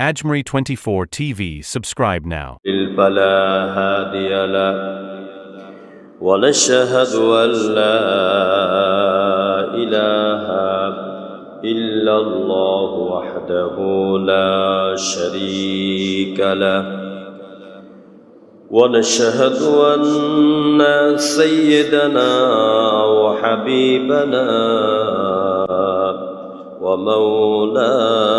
Ajmari 24 TV, subscribe now. ونشهد أن لا إله إلا الله وحده لا شريك له ونشهد أن سيدنا وحبيبنا ومولانا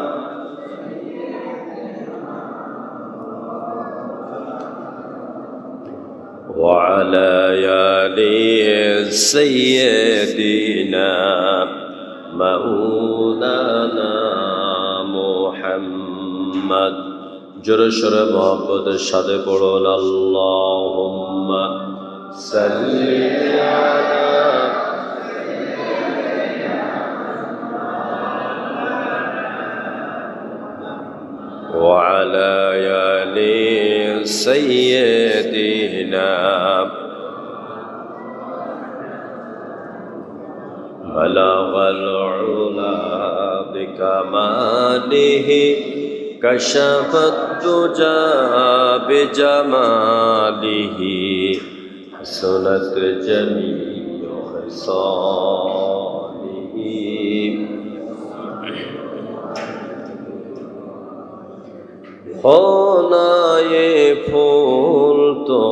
وعلى آل سيدنا مولانا محمد জোরসর মহব্বতের সাথে পড়ুন আল্লাহুম্মা সাল্লি আলা سيدنا بلغ العلا بكماله كشف الدجى بجماله حسنت جميع خصاله. होनाए फूल तो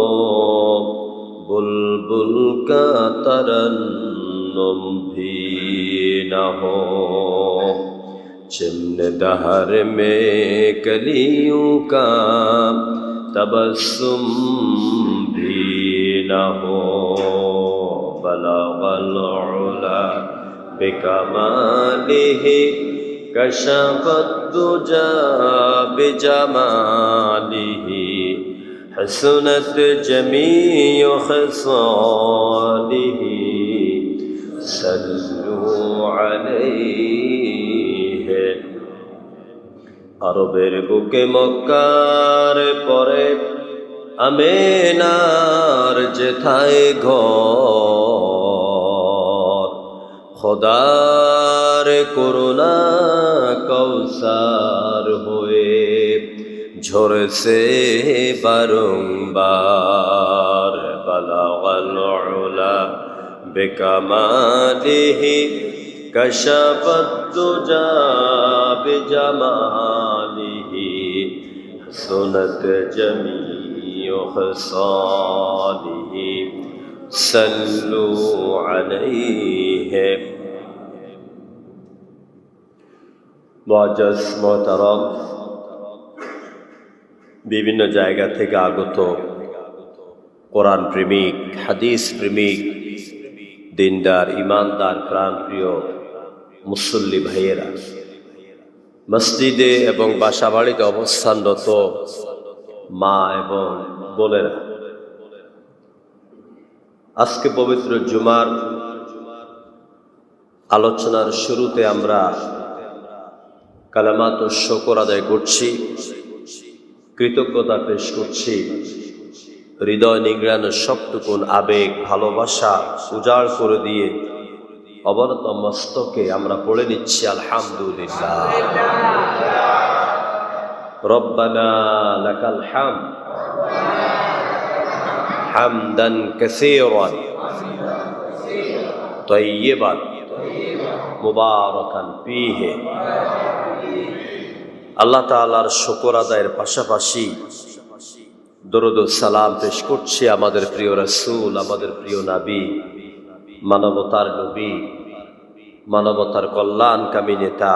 बुलबुल का तरन्नुम भी न हो चिन्न दहर में कलियों का तबस्सुम भी न हो बलगल उला बिकमालिही كشف الدجى بجماله حسنت جميع خصاله صلوا عليه আরবের বুকে মক্কার পরে আমেনার যেথায় ঘর আমার করুণা কৌসার হয়ে ঝরছে বারংবার। বালা বেকামালিহি কশপদ্দুজা বেজামালিহি সুনত জমি সালিহি সল্লু আলাইহি মহাজ মহতারম বিভিন্ন জায়গা থেকে আগত কোরআন প্রেমিক, হাদিস প্রেমিক, দিনদার, ইমানদার, প্রাণপ্রিয় মুসল্লি ভাইয়েরা, মসজিদে এবং বাসা বাড়িতে অবস্থানরত মা এবং বোনেরা, আজকে পবিত্র জুমার আলোচনার শুরুতে আমরা কালামাত শকর আদায় করছি কৃতজ্ঞতা পেশ করছি হৃদয় নিংড়ানোর সবটুকুন আবেগ ভালোবাসা উজাড় করে দিয়ে অবনত মস্তকে আমরা পড়ে নিচ্ছি আলহামদুলিল্লাহ রব্বানা লাকাল হাম হামদান কাসীরান طيبا মুবারকান ফীহি আল্লাহ তাআলার শুকর আদায়ের পাশাপাশি দরুদ সালাম পেশ করছি আমাদের প্রিয় রাসূল, আমাদের প্রিয় নবী, মানবতার নবী, মানবতার কল্যাণকামী নেতা,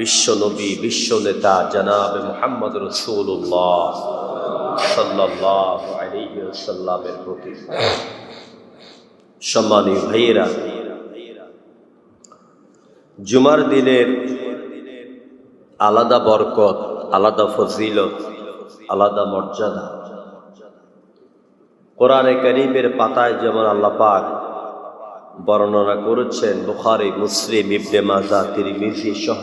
বিশ্ব নবী, বিশ্ব নেতা জনাবে মোহাম্মদ রসুল্লাহ সাল্লাহ আলাইহি প্রতি। সম্মানীয় ভাইয়েরা, জুমার দিনের আলাদা বরকত, আলাদা ফজিলত, আলাদা মর্যাদা। কোরআনে করিমের পাতায় যেমন আল্লাহ পাক বর্ণনা করেছেন, বুখারি, মুসলিম, ইবনে মাজা তিরমিজি সহ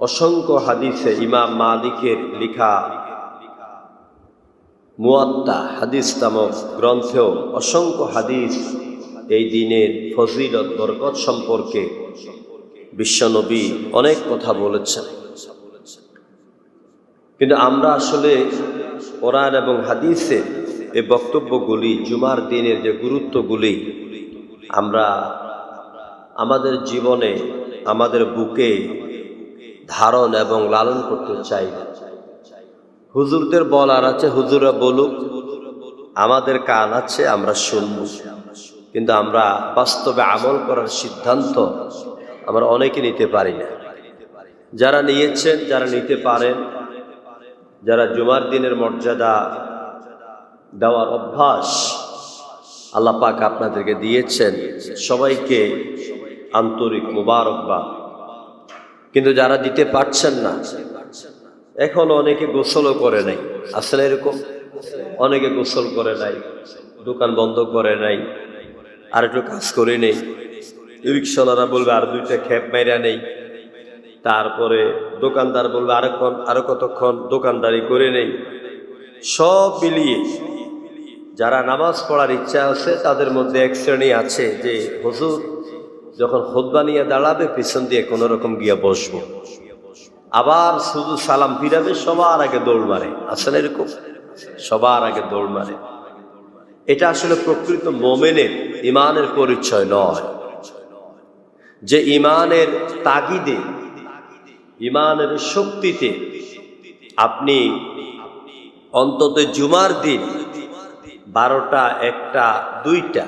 অসংখ্য হাদিসে ইমাম মালিকের লিখা মুয়াত্তা হাদিস নামক গ্রন্থেও অসংখ্য হাদিস এই দিনের ফজিলত, বরকত সম্পর্কে বিশ্বনবী অনেক কথা বলেছেন। কিন্তু আমরা আসলে কোরআন এবং হাদিসে এই বক্তব্যগুলি জুমার দিনের যে গুরুত্বগুলি, আমরা আমাদের জীবনে, আমাদের বুকে ধারণ এবং লালন করতে চাই। হুজুরদের বলার আছে, হুজুরা বলুক, আমাদের কান আছে, আমরা শুনব। কিন্তু আমরা বাস্তবে আমল করার সিদ্ধান্ত আমরা অনেকে নিতে পারি না। যারা নিয়েছেন, যারা নিতে পারেন, যারা জুমার দিনের মর্যাদা দেওয়ার অভ্যাস আল্লাহ পাক আপনাদেরকে দিয়েছেন, সবাইকে আন্তরিক মুবারকবাদ। কিন্তু যারা দিতে পারছেন না, এখন অনেকে গোসলও করে নাই। আসলে এরকম? অনেকে গোসল করে নাই, দোকান বন্ধ করে নাই, আর একটু কাজ করে নেই। রিক্সাওয়ালারা বলবে, আর দুইটা খেপ মেরা নেই। তারপরে দোকানদার বলবে আরেকক্ষণ আরও কতক্ষণ দোকানদারি করে নেই? সব মিলিয়ে যারা নামাজ পড়ার ইচ্ছা আছে, তাদের মধ্যে এক শ্রেণি আছে যে, হুজুর, যখন খোদবা নিয়ে দাঁড়াবে, পিছন দিয়ে কোনো রকম গিয়া বসবো। আবার শুধু সালাম ফিরাবে, সবার আগে দৌড় মারে। আসলে এরকম? সবার আগে দৌড় মারে। এটা আসলে প্রকৃত মোমেনের, ইমানের পরিচয় নয়। যে ইমানের তাগিদে ইমানের শক্তিতে আপনি অন্তত জুমার দিন বারোটা, একটা, দুইটা,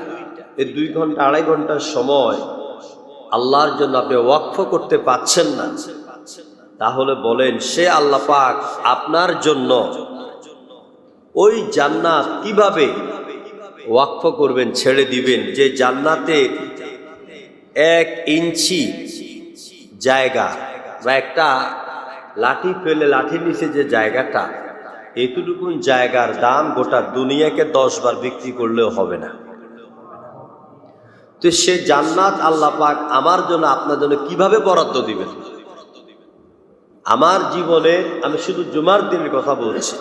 এই দুই ঘণ্টা, আড়াই ঘণ্টার সময় আল্লাহর জন্য আপনি ওয়াকফ করতে পাচ্ছেন না, তাহলে বলেন, সে আল্লাহ পাক আপনার জন্য ওই জান্নাত কীভাবে ওয়াকফ করবেন, ছেড়ে দিবেন? যে জান্নাতে এক ইঞ্চি জায়গা বা একটা লাঠি ফেলে লাঠির নিচে যে জায়গাটা, এতটুকু জায়গার দাম গোটা দুনিয়াকে দশ বার বিক্রি করলেও হবে না। তো সে জান্নাত আল্লাহ পাক আমার জন্য, আপনার জন্য কীভাবে বরাদ্দ দিবেন? আমার জীবনে আমি শুধু জুমার দিনের কথা বলছি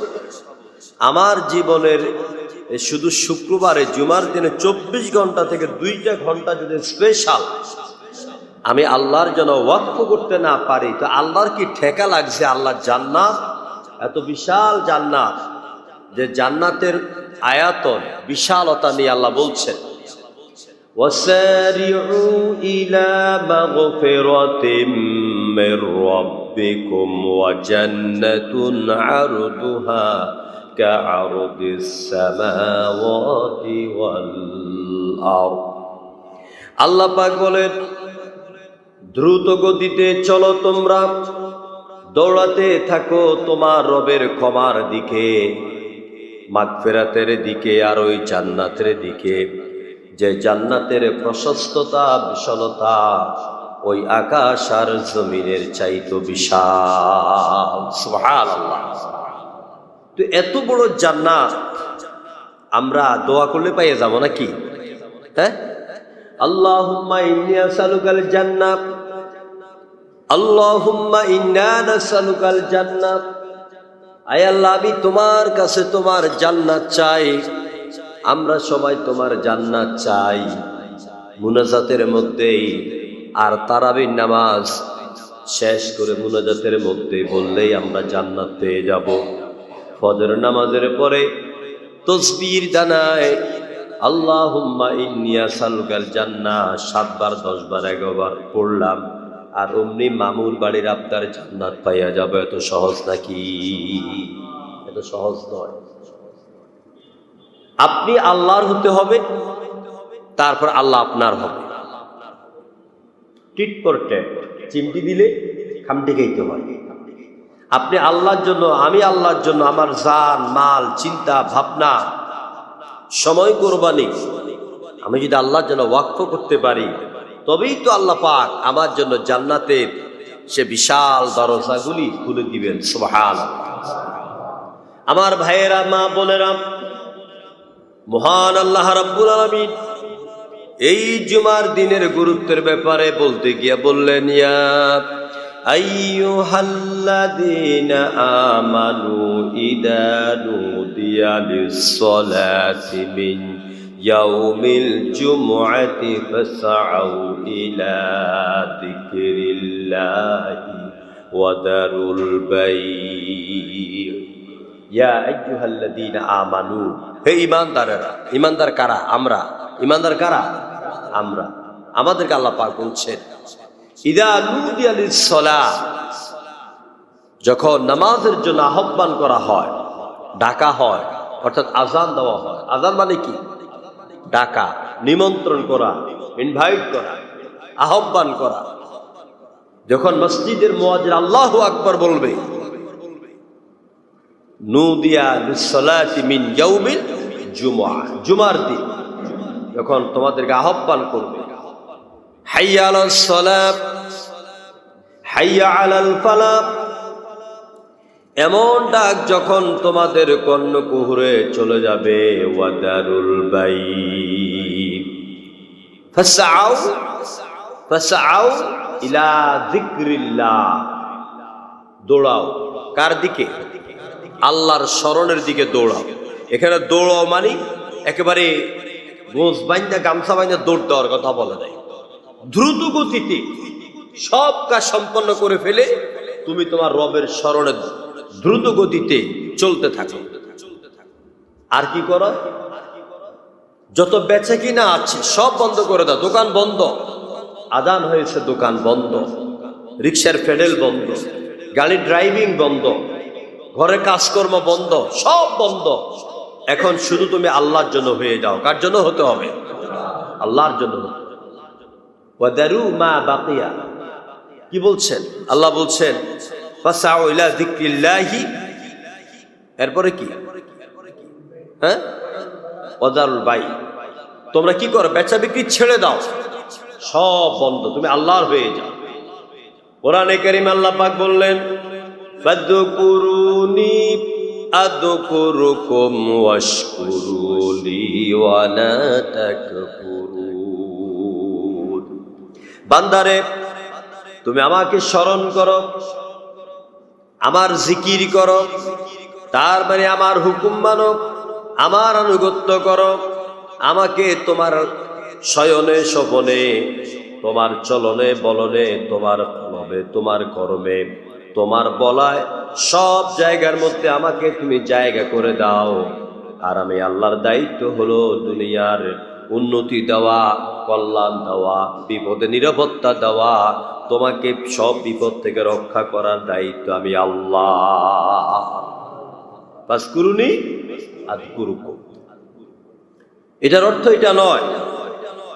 আমার জীবনের শুধু শুক্রবারে জুমার দিনে চব্বিশ ঘন্টা থেকে দুইটা ঘন্টা যদি স্পেশাল আমি আল্লাহর জন্য ওয়াক্ফ করতে না পারি তো আল্লাহর কি ঠেকা লাগছে আল্লাহ জান্নাত এত বিশাল জান্নাত যে জান্নাতের আয়াতন বিশালতা নিয়ে আল্লাহ বলছেন وسارعوا إلى مغفرة من ربكم وجنة عرضها كعرض السماوات والأرض আল্লাহ পাক বলেন দ্রুত গতিতে চলো তোমরা দৌড়াতে থাকো তোমার রবের ক্ষমার দিকে মাগফেরাতের দিকে আর ওই জান্নাতের দিকে যে জান্নাতের প্রশস্ততা বিশালতা ওই আকাশ আর জমিনের চাইতো বিশাল সুবহানাল্লাহ তো এত বড় জান্নাত আমরা দোয়া করলে পাইয়ে যাব নাকি? হ্যাঁ? জান্নাত। জান্নাত। আল্লাহ তোমার কাছে তোমার জান্নাত চাই। আমরা সবাই তোমার জান্নাত চাই। মুনাজাতের মধ্যেই আর তারাবির নামাজ শেষ করে মুনাজাতের মধ্যে বললেই আমরা জান্নাত পেয়ে যাব। ফজর নামাজের পরে তসবির ইন্নিয়া সালুকাল জান্না সাতবার, দশবার পড়লাম। আর মামুর বাড়ির আপনার পাইয়া যাবে, এত সহজ নাকি? এত সহজ নয়। আপনি আল্লাহর হতে হবে, তারপর আল্লাহ আপনার হবে। টিট ফর ট্যাট চিমটি দিলে খামটি খাইতে হয়। আপনি আল্লাহর জন্য, আমি আল্লাহর জন্য আমার জান, মাল, চিন্তা, ভাবনা, সময় কোরবানি, আমি যদি আল্লাহর জন্য ওয়াক্ফ করতে পারি, তবেই তো আল্লাহ পাক আমার জন্য জান্নাতের সে বিশাল দরজাগুলি খুলে দিবেন সুবহান আমার ভাইয়েরা, মা বোনেরা, মহান আল্লাহ রাব্বুল আলামিন এই জুমার দিনের গুরুত্বের ব্যাপারে বলতে গিয়ে বললেন, ইয়া আইয়ুহাল্লাযীনা আমানু ইদা নুদিয়া লিস-সালাতি মিন ইয়াউমিল জুমআতি ফাসআউ ইলা যিকরিল্লাহি ওয়া দারুল বাই' ইয়া আইয়ুহাল্লাযীনা আমানু, হে ঈমানদারেরা, ঈমানদার কারা? আমরা। ঈমানদার কারা? আমরা। আমাদেরকে আল্লাহ পাক বলছেন যখন নামাজের জন্য আহ্বান করা হয়, ডাকা হয়, অর্থাৎ আজান দেওয়া হয়। আজান মানে কি? ডাকা, নিমন্ত্রণ করা ইনভাইট করা, আহ্বান করা। যখন মসজিদের মোয়াজির আল্লাহু আকবার বলবে জুমার দিন, যখন তোমাদেরকে আহ্বান করবে হাইয়া সালাত, হাইয়া এমন ডাক যখন তোমাদের কর্ণ কুহুরে চলে যাবে ওয়াদারুল বাই ইলা দৌড়াও। কার দিকে? আল্লাহর স্মরণের দিকে দৌড়াও। এখানে দৌড়াও মানে একেবারে গোস বাইন্দা গামছা বাইন্দা দৌড় দেওয়ার কথা বলে যায় দ্রুত গতিতে সব কাজ সম্পন্ন করে ফেলে তুমি তোমার রবের স্মরণে দ্রুত গতিতে চলতে থাকো। আর কি করো? যত বেচে কিনা আছে, সব বন্ধ করে দাও। দোকান বন্ধ। আদান হয়েছে, দোকান বন্ধ। রিক্সার ফেডেল বন্ধ। গাড়ি ড্রাইভিং বন্ধ। ঘরে কাজকর্ম বন্ধ। সব বন্ধ। এখন শুধু তুমি আল্লাহর জন্য হয়ে যাও। কার জন্য হতে হবে? আল্লাহর জন্য। ওয়াদারু মা বাকিয়া। কি বলছেন? আল্লাহ বলছেন এরপরে কি? হ্যাঁ? ওয়াদারুল বাই। তোমরা কি করো? বেচা বিক্রি ছেড়ে দাও। সব বন্ধ। তুমি আল্লাহর হয়ে যাও। কোরআনে কারীম আল্লাহ পাক বললেন, ফাদকুরুনি আদকুরুকুম ওয়াশকুরুলি ওয়া লা তাকফুরুন বান্দারে, তুমি আমাকে স্মরণ করো, আমার জিকির করো, তার মানে আমার হুকুম মানো, আমার আনুগত্য করো, আমাকে তোমার শয়নে, স্বপনে, তোমার চলনে, বলনে, তোমার কলবে তোমার কর্মে, তোমার বলায় সব জায়গার মধ্যে আমাকে তুমি জায়গা করে দাও। আর আমি আল্লাহর দায়িত্ব হলো দুনিয়ার উন্নতি দেওয়া, কল্যাণ দেওয়া, বিপদে নিরাপত্তা দেওয়া, তোমাকে সব বিপদ থেকে রক্ষা করার দায়িত্ব আমি আল্লাহ। করুনি আর কুরুকুম এটার অর্থ এটা নয়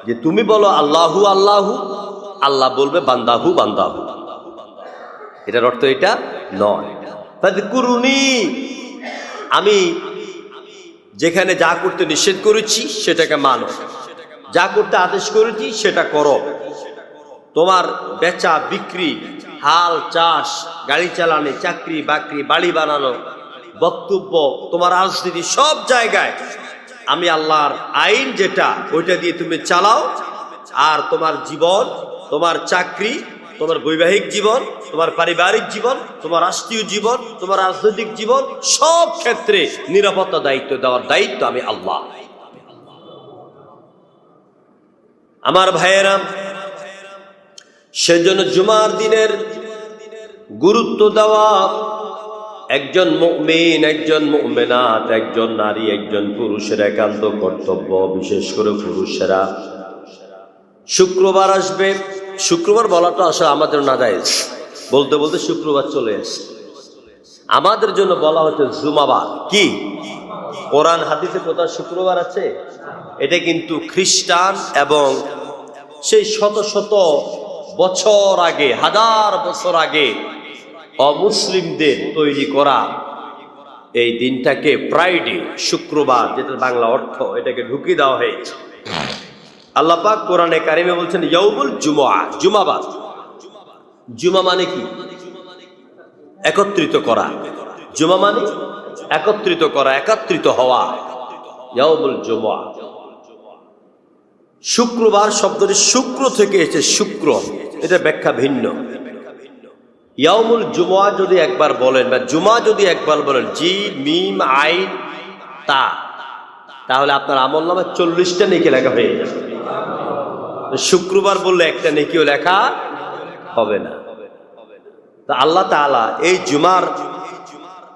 যে তুমি বলো আল্লাহু আল্লাহু, আল্লাহ বলবে বান্দাহু বান্দাহু। এটার অর্থ এটা নয়। কুরুনি আমি যেখানে যা করতে নিষেধ করেছি, সেটাকে মানো। যা করতে আদেশ করেছি, সেটা করো। তোমার বেচা, বিক্রি, হাল, চাষ, গাড়ি চালানো, চাকরি, বাকরি, বাড়ি বানানো, বক্তব্য, তোমার রাজনীতি, সব জায়গায় আমি আল্লাহর আইন যেটা, ওইটা দিয়ে তুমি চালাও। আর তোমার জীবন, তোমার চাকরি তোমার বৈবাহিক জীবন, তোমার পারিবারিক জীবন, তোমার রাষ্ট্রীয় জীবন, তোমার রাজনৈতিক জীবন, সব ক্ষেত্রে নিরাপত্তা দায়িত্ব দেওয়ার দায়িত্ব আমি আল্লাহ। আমার ভাইয়েরা, সেজন্য জুমার দিনের গুরুত্ব দেওয়া একজন মেন একজন মেনাত একজন নারী, একজন পুরুষের একান্ত কর্তব্য, বিশেষ করে পুরুষেরা। শুক্রবার আসবে শুক্রবার বলাটা আসলে আমাদের না বলতে বলতে শুক্রবার চলে আসে। আমাদের জন্য বলা হচ্ছে জুমাবার। কি? কোরআন, হাদিসে কোথাও শুক্রবার আছে? এটা কিন্তু খ্রিস্টান এবং সেই শত শত বছর আগে, হাজার বছর আগে অমুসলিমদের তৈরি করা এই দিনটাকে ফ্রাইডে শুক্রবার যেটা বাংলা অর্থ, এটাকে ঢুকিয়ে দেওয়া হয়েছে। আল্লাহ পাক কোরআনে কারিমে বলছেন ইয়ৌমুল জুমা জুমাবাদ। জুমা মানে কি? একত্রিত করা। জুমা মানে একত্রিত করা, একত্রিত হওয়া। ইয়ৌমুল জুমা শুক্রবার শব্দটি শুক্র থেকে এসেছে শুক্র। এটা ব্যাখ্যা ভিন্ন। ইয়ামুল জুমা যদি একবার বলেন বা জুমা যদি একবার বলেন জি মিম, আইন, তা। তাহলে আপনার আমল নামে চল্লিশটা নেকি লেখা হয়ে যাবে। শুক্রবার বললে একটা নেকিও লেখা হবে না। তা আল্লাহ তাআলা এই জুমার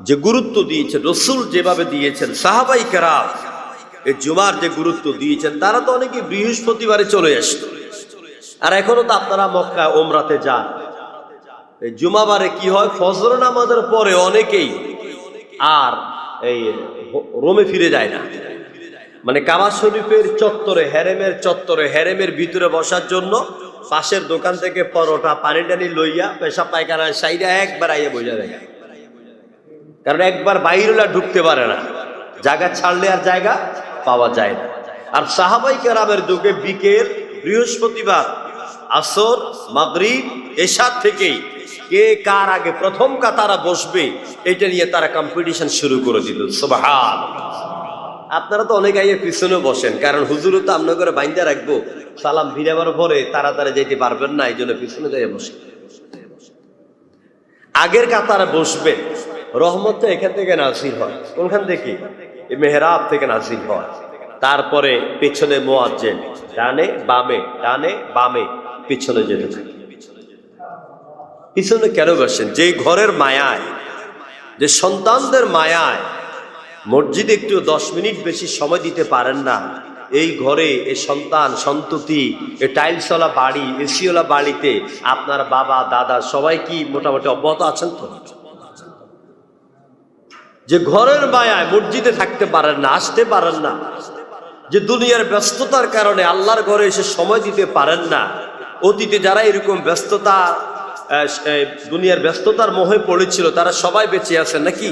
যে গুরুত্ব দিয়েছেন, রসুল যেভাবে দিয়েছেন, সাহাবাই কেরাম এই জুমার যে গুরুত্ব দিয়েছেন, তারা তো অনেকে বৃহস্পতিবারে চলে আসতো। আর এখনও তো আপনারা মক্কা ওমরাতে যান। এই জুমাবারে কি হয়? ফজর নামাজের পরে অনেকেই আর এই রোমে ফিরে যায় না। মানে কাবা শরীফের চত্বরে, হেরেমের চত্বরে, হেরেমের ভিতরে বসার জন্য পাশের দোকান থেকে পরোটা, পানি টানি লইয়া পেশা পায়খানা সাইডা একবার আইয়া বোঝা যায় কারণ একবার বাইরেলা ঢুকতে পারে না। জায়গা ছাড়লে আর জায়গা পাওয়া যায় না। আর সাহাবাই কেরামের যুগে বিকেল, বৃহস্পতিবার, আসর, মাগরিব এশার থেকেই কে কার আগে প্রথম কাতারা বসবে, এটা নিয়ে তারা কম্পিটিশন শুরু করে দিল। সুবহান আপনারা তো অনেক আইয়ে পিছনে বসেন, কারণ হুজুরও তো আপনার করে বাইন্দা রাখব। সালাম ভিড়াবার পরে তাড়াতাড়ি যেতে পারবেন না এই জন্য পিছনে যাই বসে আগের কাতারে বসবে, রহমত তো এখান থেকে নাসিল হয়। কোনখান থেকে? মেহরাব থেকে নাসিল হয়। তারপরে পেছনে মোয়াজ্জেন, ডানে বামে ডানে বামে পিছনে যেতে থাকে। পিছনে কেন বসেন? যে ঘরের মায়ায়, যে সন্তানদের মায়ায় মসজিদে একটু দশ মিনিট বেশি সময় দিতে পারেন না। এই ঘরে এ সন্তান, সন্ততি, এ টাইলসওয়ালা বাড়ি, এসিওয়ালা বাড়িতে আপনার বাবা, দাদা সবাই কি মোটামুটি অব্যাহত আছেন তো? যে ঘরের মায়ায় মসজিদে থাকতে পারেন না, আসতে পারেন না। যে দুনিয়ার ব্যস্ততার কারণে আল্লাহর ঘরে এসে সময় দিতে পারেন না। অতীতে যারা এরকম ব্যস্ততা দুনিয়ার ব্যস্ততার মোহে পড়েছিল, তারা সবাই বেঁচে আছেন নাকি?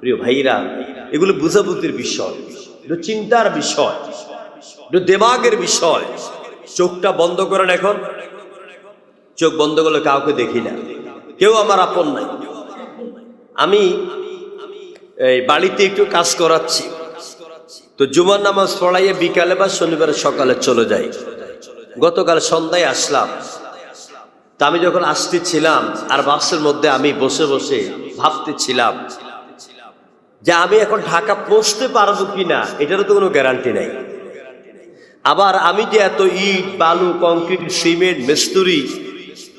প্রিয় ভাইরা, এগুলো বুঝাবুঝির বিষয়। এগুলো চিন্তার বিষয়। এগুলো দেমাগের বিষয়। চোখটা বন্ধ করেন এখন। চোখ বন্ধ করলে কাউকে দেখি না। কেউ আমার আপন নাই। আমি এই বাড়িতে একটু কাজ করাচ্ছি। তো জুমার নামাজ পড়াইয়ে বিকালে বা শনিবার সকালে চলে যাই। গতকাল সন্ধ্যায় আসলাম। তা আমি যখন আসতেছিলাম আর বাসের মধ্যে আমি বসে বসে ভাবতেছিলাম যে আমি এখন ঢাকা পৌঁছতে পারব কিনা, এটারও তো কোনো গ্যারান্টি নাই। আবার আমি যে এত ইট, বালু কংক্রিট সিমেন্ট মিস্তুরি,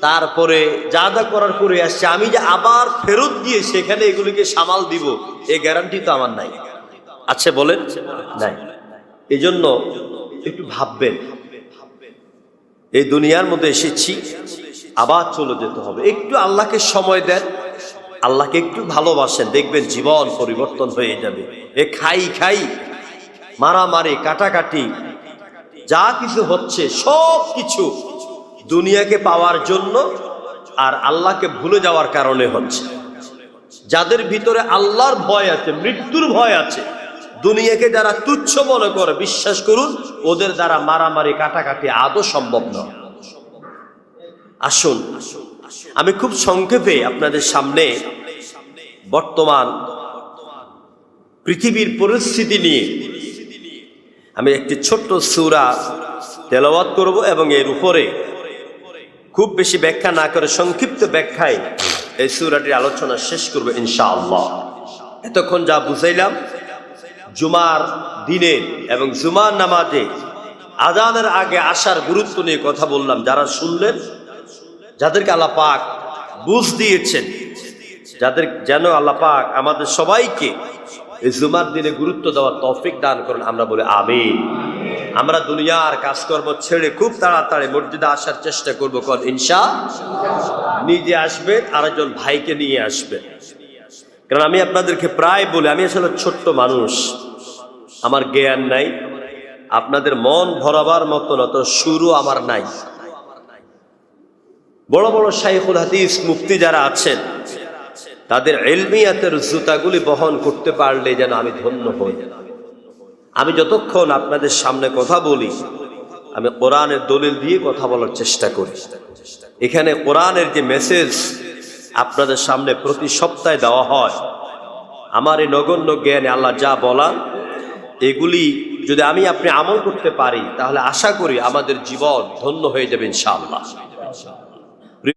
তারপরে যা যা করার করে আসছে, আমি যে আবার ফেরত দিয়ে সেখানে এগুলিকে সামাল দিব এই গ্যারান্টি তো আমার নাই। আচ্ছা বলেন? নাই। এই জন্য একটু ভাববেন। এই দুনিয়ার মধ্যে এসেছি, আবার চলে যেতে হবে। একটু আল্লাহকে সময় দেন। আল্লাহকে একটু ভালোবাসেন, দেখবেন জীবন পরিবর্তন হয়ে যাবে। এ খাই খাই, মারামারি, কাটাকাটি, যা কিছু হচ্ছে, সব কিছু দুনিয়াকে পাওয়ার জন্য আর আল্লাহকে ভুলে যাওয়ার কারণে হচ্ছে। যাদের ভিতরে আল্লাহর ভয় আছে, মৃত্যুর ভয় আছে, দুনিয়াকে যারা তুচ্ছ মনে করে, বিশ্বাস করুন, ওদের দ্বারা মারামারি, কাটাকাটি আদৌ সম্ভব নয়। আসুন আমি খুব সংক্ষেপে আপনাদের সামনে বর্তমান পৃথিবীর পরিস্থিতি নিয়ে আমি একটি ছোট্ট সুরা তেলাওয়াত করব এবং এর উপরে খুব বেশি ব্যাখ্যা না করে সংক্ষিপ্ত ব্যাখ্যায় এই সুরাটির আলোচনা শেষ করব ইনশাআল্লাহ। এতক্ষণ যা বুঝাইলাম, জুমার দিনে এবং জুমার নামাজে আজানের আগে আসার গুরুত্ব নিয়ে কথা বললাম। যারা শুনলেন যাদেরকে আল্লাহ পাক বুঝ দিয়েছেন, যাদের যেন আল্লাহ পাক আমাদের সবাইকে এই জুমার দিনে গুরুত্ব দেওয়ার তৌফিক দান করুন, আমরা বলি আমিন। আমরা দুনিয়ার কাজকর্ম ছেড়ে খুব তাড়াতাড়ি মসজিদে আসার চেষ্টা করব কন ইনশা নিজে আসবেন, আরেকজন ভাইকে নিয়ে আসবেন। কারণ আমি আপনাদেরকে প্রায় বলি, আমি আসলে ছোট্ট মানুষ, আমার জ্ঞান নাই, আপনাদের মন ভরাবার মতন অত শুরু আমার নাই। বড় বড় শাইখুল হাদিস মুক্তি যারা আছেন, তাদের এলমিয়াতের জুতাগুলি বহন করতে পারলে যেন আমি ধন্য হই। আমি যতক্ষণ আপনাদের সামনে কথা বলি, আমি কোরআনের দলিল দিয়ে কথা বলার চেষ্টা করি। এখানে কোরআনের যে মেসেজ আপনাদের সামনে প্রতি সপ্তাহে দেওয়া হয়, আমার এই নগণ্য জ্ঞানে আল্লাহ যা বলান, এগুলি যদি আমি আপনি আমল করতে পারি, তাহলে আশা করি আমাদের জীবন ধন্য হয়ে যাবে ইনশাআল্লাহ।